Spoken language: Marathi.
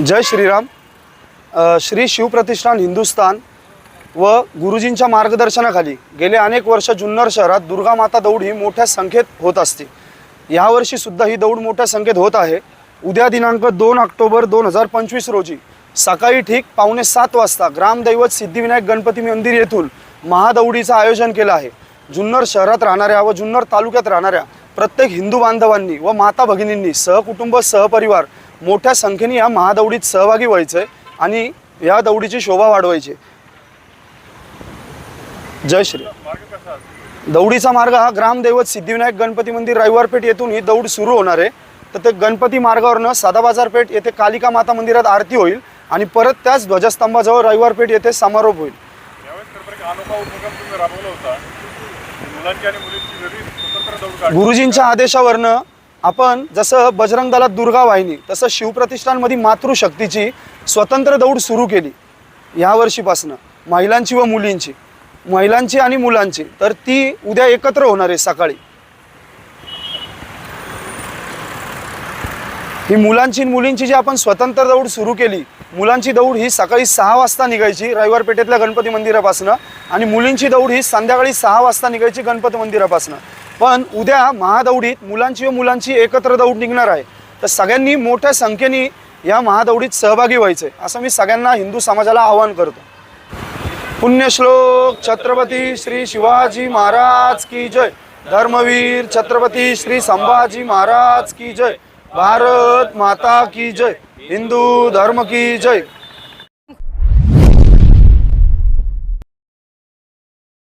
जय श्रीराम. श्री शिवप्रतिष्ठान हिंदुस्थान व गुरुजींच्या मार्गदर्शनाखाली गेले अनेक वर्ष जुन्नर शहरात दुर्गा माता दौड ही मोठ्या संख्येत होत असते. यावर्षीसुद्धा ही दौड मोठ्या संख्येत होत आहे. उद्या दिनांक दोन ऑक्टोबर दोन हजार पंचवीस रोजी सकाळी ठीक पावणे सात वाजता ग्रामदैवत सिद्धिविनायक गणपती मंदिर येथून महादौडीचं आयोजन केलं आहे. जुन्नर शहरात राहणाऱ्या व जुन्नर तालुक्यात राहणाऱ्या प्रत्येक हिंदू बांधवांनी व माता भगिनींनी सहकुटुंब सहपरिवार मोठ्या संख्येने या महादौडीत सहभागी व्हायचे आणि या दौडीची शोभा वाढवायची. जय श्री दौडीचा मार्ग हा ग्रामदैवत सिद्धिविनायक गणपती मंदिर रविवारपेठ येथून ही दौड सुरू होणार आहे. तर ते गणपती मार्गावरनं सादा बाजारपेठ येथे कालिका माता मंदिरात आरती होईल आणि परत त्याच ध्वजस्तंभाजवळ रविवारपेठ येथे समारोप होईल. गुरुजींच्या आदेशावरनं आपण जसं बजरंग दलात दुर्गा वाहिनी तसं शिवप्रतिष्ठानमध्ये मातृशक्तीची स्वतंत्र दौड सुरू केली. यावर्षीपासनं महिलांची व मुलींची महिलांची आणि मुलांची तर ती उद्या एकत्र होणार आहे सकाळी. ही मुलांची मुलींची जी आपण स्वतंत्र दौड सुरू केली मुलांची दौड ही सकाळी सहा वाजता निघायची रविवार पेठेतल्या गणपती मंदिरापासनं आणि मुलींची दौड ही संध्याकाळी सहा वाजता निघायची गणपती मंदिरापासनं. पण उद्या महादौडीत मुलांची व मुलांची एकत्र दौड निघणार आहे. तर सगळ्यांनी मोठ्या संख्येने या महादौडीत सहभागी व्हायचे असं मी सगळ्यांना हिंदू समाजाला आवाहन करतो. पुण्यश्लोक छत्रपती श्री शिवाजी महाराज की जय. धर्मवीर छत्रपती श्री संभाजी महाराज की जय. भारत माता की जय. हिंदू धर्म की जय.